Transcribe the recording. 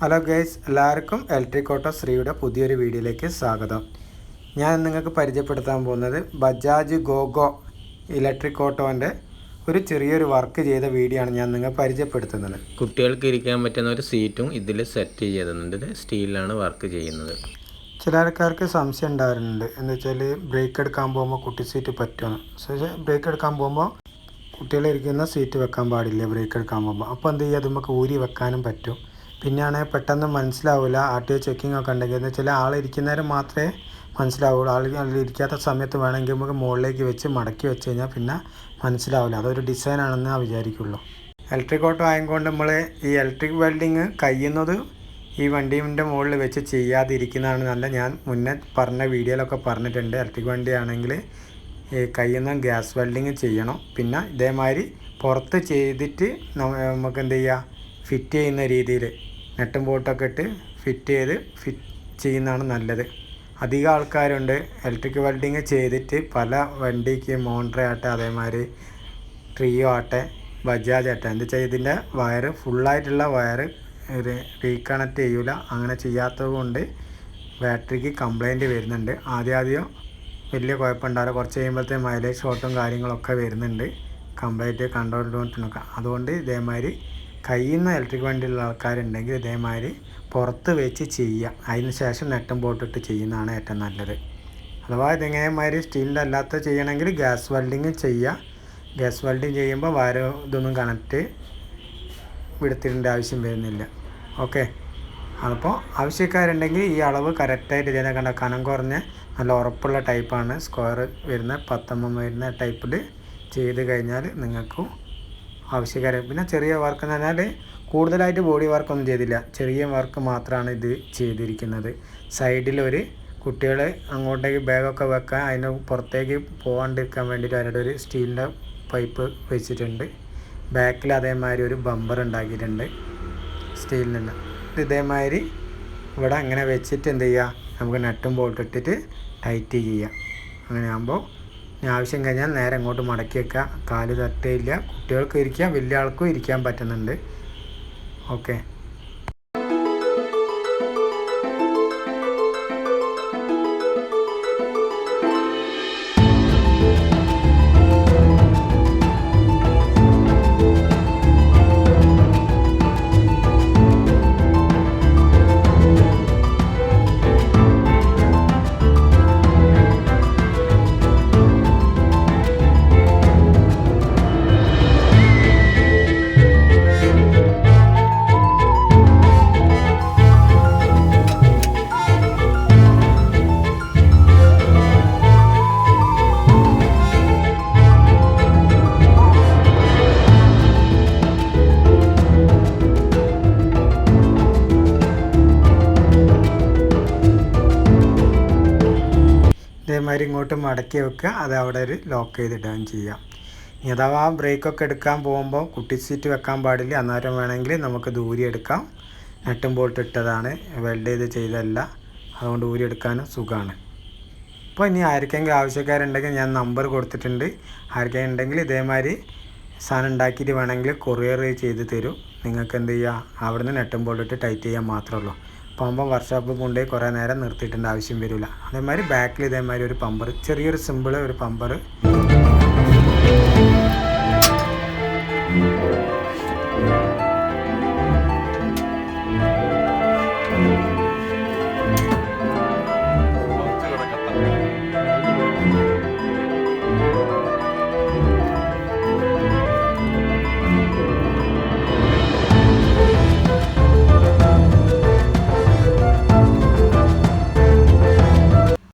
Hello guys എല്ലാവർക്കും electric auto ശ്രീയുടെ പുതിയൊരു വീഡിയോയിലേക്ക് സ്വാഗതം. ഞാൻ നിങ്ങൾക്ക് പരിചയപ്പെടുത്താൻ പോകുന്നത് ബജാജ് ഗോഗോ ഇലക്ട്രിക് ഓട്ടോന്റെ ഒരു ചെറിയൊരു വർക്ക് ചെയ്ത വീഡിയോ ആണ് ഞാൻ നിങ്ങൾ പരിചയപ്പെടുത്തുന്നത്. കുട്ടികൾക്ക് ഇരിക്കാൻ പറ്റുന്ന ഒരു സീറ്റും ഇതിൽ സെറ്റ് ചെയ്തിട്ടുണ്ട്. സ്റ്റീലിലാണ് വർക്ക് ചെയ്യുന്നത്. ചില ആൾക്കാർക്ക് സംശയം ഉണ്ടാവാറുണ്ട്. എന്ന് വെച്ചാൽ ബ്രേക്ക് എടുക്കാൻ പോകുമ്പോൾ കുട്ടി സീറ്റ് പറ്റുമെന്ന് പക്ഷേ ബ്രേക്ക് എടുക്കാൻ പോകുമ്പോൾ കുട്ടികളിരിക്കുന്ന സീറ്റ് വെക്കാൻ പാടില്ല ബ്രേക്ക് എടുക്കാൻ പോകുമ്പോൾ. അപ്പോൾ എന്ത് ചെയ്യുക? അത് നമുക്ക് ഊരി വെക്കാനും പറ്റും. പിന്നെയാണ് പെട്ടെന്ന് മനസ്സിലാവില്ല ആർ ടി ഒ ചെക്കിംഗ് ഒക്കെ ഉണ്ടെങ്കിൽ എന്ന് വെച്ചാൽ ആളിരിക്കുന്ന നേരം മാത്രമേ മനസ്സിലാവുള്ളൂ. ആൾ ഇരിക്കാത്ത സമയത്ത് വേണമെങ്കിൽ നമുക്ക് മുകളിലേക്ക് വെച്ച് മടക്കി വെച്ച് കഴിഞ്ഞാൽ പിന്നെ മനസ്സിലാവില്ല. അതൊരു ഡിസൈൻ ആണെന്ന് ഞാൻ വിചാരിക്കുള്ളൂ. ഇലക്ട്രിക് ഓട്ടോ ആയതുകൊണ്ട് നമ്മൾ ഈ ഇലക്ട്രിക് വെൽഡിങ് കഴിയുന്നത് ഈ വണ്ടീന്റെ മുകളിൽ വെച്ച് ചെയ്യാതിരിക്കുന്നതാണ് നല്ല. ഞാൻ മുന്നേ പറഞ്ഞ വീഡിയോയിലൊക്കെ പറഞ്ഞിട്ടുണ്ട്. ഇലക്ട്രിക് വണ്ടി ആണെങ്കിൽ ഈ കയ്യുന്ന ഗ്യാസ് വെൽഡിങ് ചെയ്യണം. പിന്നെ ഇതേമാതിരി പുറത്ത് ചെയ്തിട്ട് നമുക്ക് എന്ത് ചെയ്യുക ഫിറ്റ് ചെയ്യുന്ന രീതിയിൽ നെട്ടും ബോട്ടൊക്കെ ഇട്ട് ഫിറ്റ് ചെയ്ത് ഫിറ്റ് ചെയ്യുന്നതാണ് നല്ലത്. അധികം ആൾക്കാരുണ്ട്. ഇലക്ട്രിക് വെൽഡിങ് ചെയ്തിട്ട് പല വണ്ടിക്ക് മോണ്ട്ര ആട്ടെ അതേമാതിരി ട്രിയോ ആട്ടെ ബജാജ് ആട്ടെ എന്താ വെച്ചാൽ ഇതിന്റെ വയറ് ഫുള്ളായിട്ടുള്ള വയറ് റീകണക്ട് ചെയ്യൂല. അങ്ങനെ ചെയ്യാത്തത് കൊണ്ട് ബാറ്ററിക്ക് കംപ്ലൈന്റ് വരുന്നുണ്ട്. ആദ്യം ആദ്യം വലിയ കുഴപ്പമുണ്ടാവില്ല. കുറച്ച് കഴിയുമ്പോഴത്തെ മൈലേജ് ഷോട്ടും കാര്യങ്ങളൊക്കെ വരുന്നുണ്ട്. കംപ്ലൈന്റ് കണ്ടുകൊണ്ടിരിക്കുക അതുകൊണ്ട് ഇതേമാതിരി കഴിയുന്ന ഇലക്ട്രിക് വണ്ടിയുള്ള ആൾക്കാരുണ്ടെങ്കിൽ ഇതേമാതിരി പുറത്ത് വെച്ച് ചെയ്യുക. അതിന് ശേഷം നെട്ടും പോട്ടിട്ട് ചെയ്യുന്നതാണ് ഏറ്റവും നല്ലത്. അഥവാ ഇതെങ്ങനെമാതിരി സ്റ്റീലിന്റെ അല്ലാത്ത ചെയ്യണമെങ്കിൽ ഗ്യാസ് വെൽഡിങ് ചെയ്യുക. ഗ്യാസ് വെൽഡിങ് ചെയ്യുമ്പോൾ വയറ് ഇതൊന്നും കണക്റ്റ് വിടുത്തിടേണ്ട ആവശ്യം വരുന്നില്ല. ഓക്കെ അപ്പോൾ ആവശ്യക്കാരുണ്ടെങ്കിൽ ഈ അളവ് കറക്റ്റായിട്ട് ഇതിനെ കണ്ട കനം കുറഞ്ഞ നല്ല ഉറപ്പുള്ള ടൈപ്പാണ് സ്ക്വയർ വരുന്ന പത്തൊമ്പത് വരുന്ന ടൈപ്പിൽ ചെയ്ത് കഴിഞ്ഞാൽ നിങ്ങൾക്ക് ആവശ്യക്കാരെ. പിന്നെ ചെറിയ വർക്ക് എന്ന് പറഞ്ഞാൽ കൂടുതലായിട്ട് ബോഡി വർക്കൊന്നും ചെയ്തില്ല. ചെറിയ വർക്ക് മാത്രമാണ് ഇത് ചെയ്തിരിക്കുന്നത്. സൈഡിൽ ഒരു കുട്ടികൾ അങ്ങോട്ടേക്ക് ബാഗൊക്കെ വെക്കാൻ അതിന് പുറത്തേക്ക് പോകാണ്ടിരിക്കാൻ വേണ്ടിയിട്ട് അതിന്റെ ഒരു സ്റ്റീലിന്റെ പൈപ്പ് വെച്ചിട്ടുണ്ട്. ബാക്കിൽ അതേമാതിരി ഒരു ബമ്പർ ഉണ്ടാക്കിയിട്ടുണ്ട്. സ്റ്റീലിനുള്ള ഇത് ഇതേമാതിരി ഇവിടെ അങ്ങനെ വെച്ചിട്ട് എന്ത് ചെയ്യുക നമുക്ക് നട്ടും ബോൾട്ട് ഇട്ടിട്ട് ടൈറ്റ് ചെയ്യുക. അങ്ങനെ ആകുമ്പോൾ ആവശ്യം കഴിഞ്ഞാൽ നേരെ ഇങ്ങോട്ട് മടക്കി വെക്കുക. കാൽ തട്ടയില്ല കുട്ടികൾക്ക് ഇരിക്കാം. വലിയ ആൾക്കും ഇരിക്കാൻ പറ്റുന്നുണ്ട്. ഓക്കെ. ഇതേമാതിരി ഇങ്ങോട്ട് മടക്കി വെക്കുക. അത് അവിടെ ഒരു ലോക്ക് ചെയ്തിടുകയും ചെയ്യാം. ഇനി അഥവാ ബ്രേക്കൊക്കെ എടുക്കാൻ പോകുമ്പോൾ കുട്ടി സീറ്റ് വെക്കാൻ പാടില്ല. അന്നേരം വേണമെങ്കിൽ നമുക്ക് ദൂരി എടുക്കാം. നട്ടും ബോൾട്ട് ഇട്ടതാണ്. വെൽഡ് ചെയ്ത് ചെയ്തതല്ല. അതുകൊണ്ട് ഊരി എടുക്കാനും സുഖമാണ്. അപ്പോൾ ഇനി ആർക്കെങ്കിലും ആവശ്യക്കാരുണ്ടെങ്കിൽ ഞാൻ നമ്പർ കൊടുത്തിട്ടുണ്ട്. ആർക്കെങ്കിലും ഉണ്ടെങ്കിൽ ഇതേമാതിരി സാധനം ഉണ്ടാക്കിയിട്ട് വേണമെങ്കിൽ കൊറിയർ ചെയ്ത് തരും. നിങ്ങൾക്ക് എന്ത് ചെയ്യുക അവിടെ നിന്ന് നെട്ടും ബോൾട്ട് ടൈറ്റ് ചെയ്യാൻ മാത്രമേ ഉള്ളൂ. പോകുമ്പോൾ വർക്ക്ഷോപ്പിൽ കൊണ്ടുപോയി കുറേ നേരം നിർത്തിയിട്ടേണ്ട. ആവശ്യം വരില്ല. അതേമാതിരി ബാക്കിൽ ഇതേമാതിരി ഒരു പമ്പർ ചെറിയൊരു സിമ്പിൾ ഒരു പമ്പർ